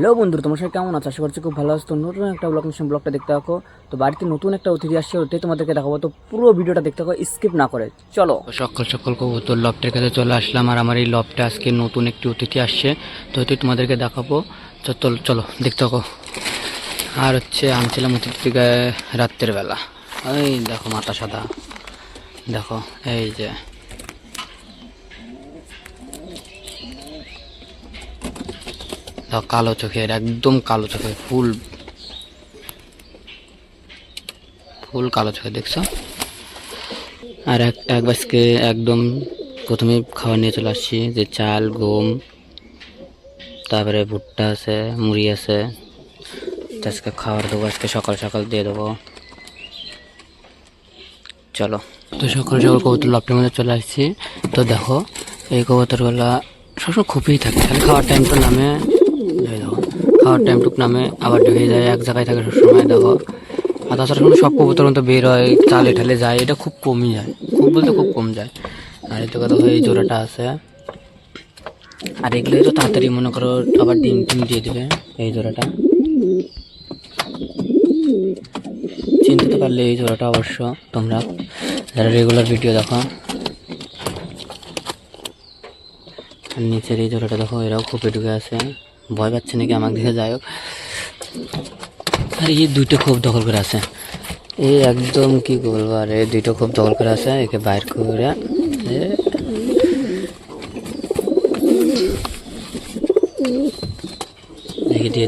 Hello বন্ধুরা, তোমার সাথে কেমন আছো? আশা করছি খুব ভালো আছো। নতুন একটা ব্লগ মিশন ব্লগটা দেখতে থাকো। তো বাড়িতে নতুন একটা অতিথি আসছে ওটাই তোমাদেরকে দেখাবো। তো পুরো ভিডিওটা দেখতে থাকো স্কিপ না করে। চলো। সকল সকল কবুতর লফটের কাছে চলে আসলাম আর আমার এই লফটে আজকে নতুন একটি অতিথি আসছে। তো ওইটাই তোমাদেরকে দেখাবো। তো চলো চলো, দেখতে থাকো। আর হচ্ছে আনছিলাম অতিথিকে রাত্রের বেলা। ওই দেখো মাথা সাদা। দেখো, এই যে কালো চোখের একদম কালো চোখের ফুল। ফুল কালো চোখে, দেখছ? আর এক এক বাসকে একদম প্রথমে খাবার নিয়ে চলে আসছি, যে চাল, গম, তারপরে ভুট্টা আছে, মুড়ি আছে। আজকে খাবার দেবো, আজকে সকাল সকাল দিয়ে দেবো। চলো। তো সকাল সকাল কবুতর লপটের মধ্যে চলে আসছি। তো দেখো, এই কবুতরগুলা সবসময় খুবই থাকে, খালি খাওয়ার টাইমটা নামে। খাওয়ার টাইমটুক নামে আবার ঢুকে যায়, এক জায়গায় থাকে সবসময়, দেখো। আর তাছাড়া সব কবুতর মতো বের হয়, চালে ঠালে যায়, এটা খুব কমই যায়। খুব বলতে খুব কম যায়। আর এতে কথা এই জোড়াটা আছে। আর এগুলো তো তাড়াতাড়ি মনে করো আবার ডিম টিম দিয়ে দেবে, এই জোড়াটা। চিনতে পারলে এই জোড়াটা অবশ্য, তোমরা যারা রেগুলার ভিডিও দেখো। আর নিচের এই জোড়াটা দেখো, এরাও খুব ঢুকে আছে। ভয় পাচ্ছে নাকি আমাকে দেখে, যাই হোক। আর এই দুইটা খুব দখল করে আছে। এই একদম কি বলব, আর এই দুইটা খুব দখল করে আছে, একে বাইর করে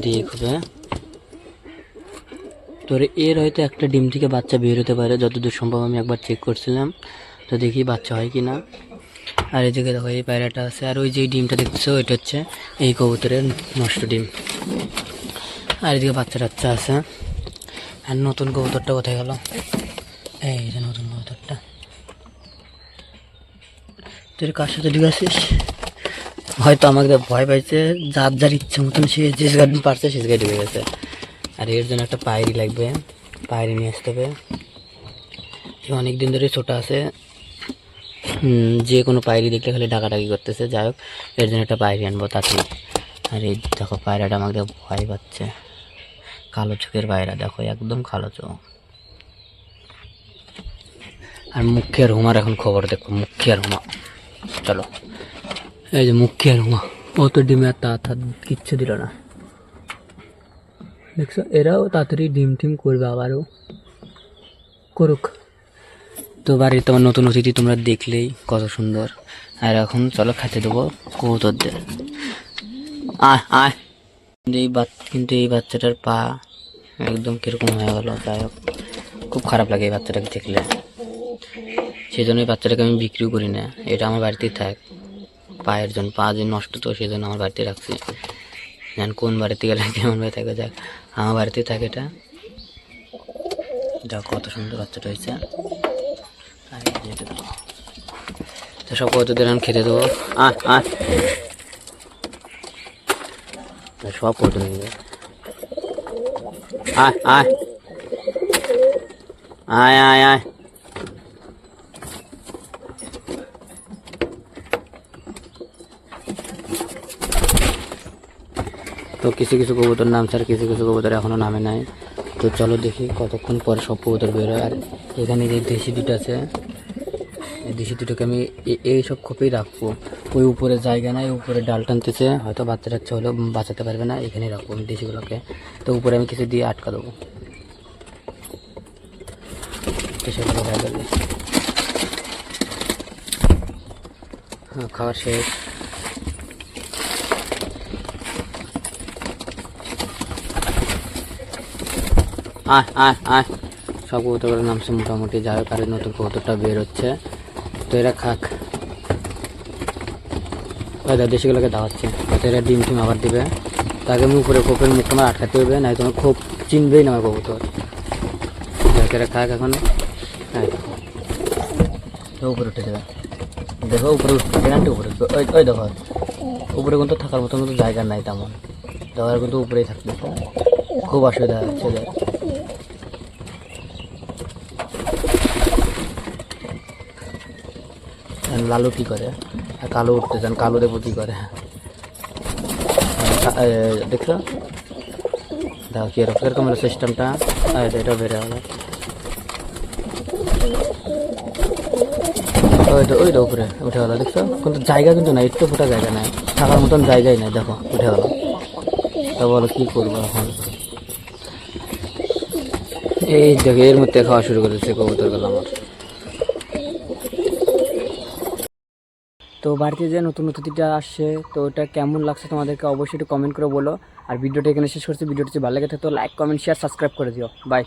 দিয়ে এর হয়তো একটা ডিম থেকে বাচ্চা বের হতে পারে, যতদূর সম্ভব আমি একবার চেক করছিলাম, তো দেখি বাচ্চা হয় কি না আর জায়গায় দেখো, এই পায়রাটা আছে। আর ওই যে ডিমটা দেখতেছো, এটা হচ্ছে এই কবুতরের নষ্ট ডিম। আর এদিকে বাচ্চা টাচ্চা আছে। আর নতুন কবুতরটা কোথায় গেল? এই যে নতুন কবুতরটা। তুই কার সাথে ঢুকে আসিস? হয়তো আমাকে ভয় পাইছে, যার যার ইচ্ছে মতন সে যে জায়গায় পারছে, সে জায়গায় ঢুকে গেছে। আর এর জন্য একটা পায়রি লাগবে। পায়রি নিয়ে আসতে হবে। অনেক দিন ধরে ছোট আছে। যে কোনো পায়রি দেখলে খালি ডাকাডাকি করতেছে, যাই হোক, এর জন্য একটা পায়রি আনব তাতে। আর এই দেখো পায়রাটা আমাকে ভয় পাচ্ছে। কালো চোখের পায়রা, দেখো, একদম কালো চোখ। আর মুখে আর হুমার এখন খবর দেখো, মুখে আর হুমা। চলো। এই যে মুখে আর হুমা, ও তো ডিমে আর তা কিচ্ছু দিল না। দেখছ? এরাও তাড়াতাড়ি ডিম টিম করবে, আবারও। করুক। তো বাড়ির তোমার নতুন অতিথি তোমরা দেখলেই কত সুন্দর। আর এখন চলো খেতে দেবো কৌতরদের আয় আয়। এই বাচ্চা কিন্তু এই বাচ্চাটার পা একদম কীরকম হয়ে গেল, যাই হোক। খুব খারাপ লাগে এই বাচ্চাটাকে দেখলে। সেই জন্য এই বাচ্চাটাকে আমি বিক্রিও করি না। এটা আমার বাড়িতেই থাক। পায়ের জন্য, পা যে নষ্ট তো সেই জন্য আমার বাড়িতে রাখছি। জান কোন বাড়িতে গেলে কেমন ভাবে থাকে, যাক। আমার বাড়িতেই থাকে এটা। যা কত সুন্দর বাচ্চাটা হয়েছে আর এই যে এটা দেখো। তো সব খেতে দেবো আয় আয় সব কত আয় তো কিছু কিছু কবুতর নাম আর কিছু কিছু কবুতর এখনও নামে নাই। তো চলো দেখি কতক্ষণ পরে সব কবুতর বের হয়। আর এখানে যে দেশি দুটো আছে দেশি দুটোকে আমি এই সব খোপেই রাখব। ওই উপরে জায়গা নাই, উপরে ডাল টানতেছে। হয়তো বাচ্চা টাচ্চা হলেও বাঁচাতে পারবে না, এখানেই রাখব আমি দেশিগুলোকে। তো উপরে আমি কিছু দিয়ে আটকা দেবো। হ্যাঁ খাওয়া শেষ। আয় আয় আয়। সব কবুতরের নামছে মোটামুটি যাই হোক, আর নতুন কবুতরটা বের হচ্ছে। তো এরা খাক। দেশিগুলোকে দাওয়াচ্ছে। যাতে এরা ডিম টিম আবার দিবে। তাকে আমি উপরে খোপের মুখটা আমার আটকাতে হবে নাই তোমার খোপ চিনবেই না আমার কবুতর। এরা খাক এখন। উপরে উঠে দেবে দেখো, উপরে উঠতে উপরে উঠবে। ওই ওই দেখো। উপরে কিন্তু থাকার মতো কিন্তু জায়গা নাই তেমন। দেওয়ার কিন্তু উপরেই থাকবে। খুব অসুবিধা হচ্ছে এদের। আর লালু কি করে? কালো উঠতে চান কালো দেবো কি করে। দেখছ? দেখো কীরকম কীরকম হলো সিস্টেমটা এটা বেড়ে হলো ওইটা ওইটা উপরে উঠে গেলো, দেখছ? কিন্তু জায়গা কিন্তু নাই, একটু ফুটা জায়গা নাই। থাকার মতন জায়গাই নাই, দেখো, উঠে গেলো। তা বলো, কি করব এখন? এই দেখো, এর মধ্যে খাওয়া শুরু করেছে কবুতরগুলো আমার। তো বাড়িতে যে নতুন অতিথিটা আসছে, তো ওটা কেমন লাগছে তোমাদেরকে অবশ্যই একটু কমেন্ট করে বলো। আর ভিডিওটা এখানে শেষ করছি। ভিডিওটি ভালো লাগে তো লাইক কমেন্ট শেয়ার সাবস্ক্রাইব করে দিও। বাই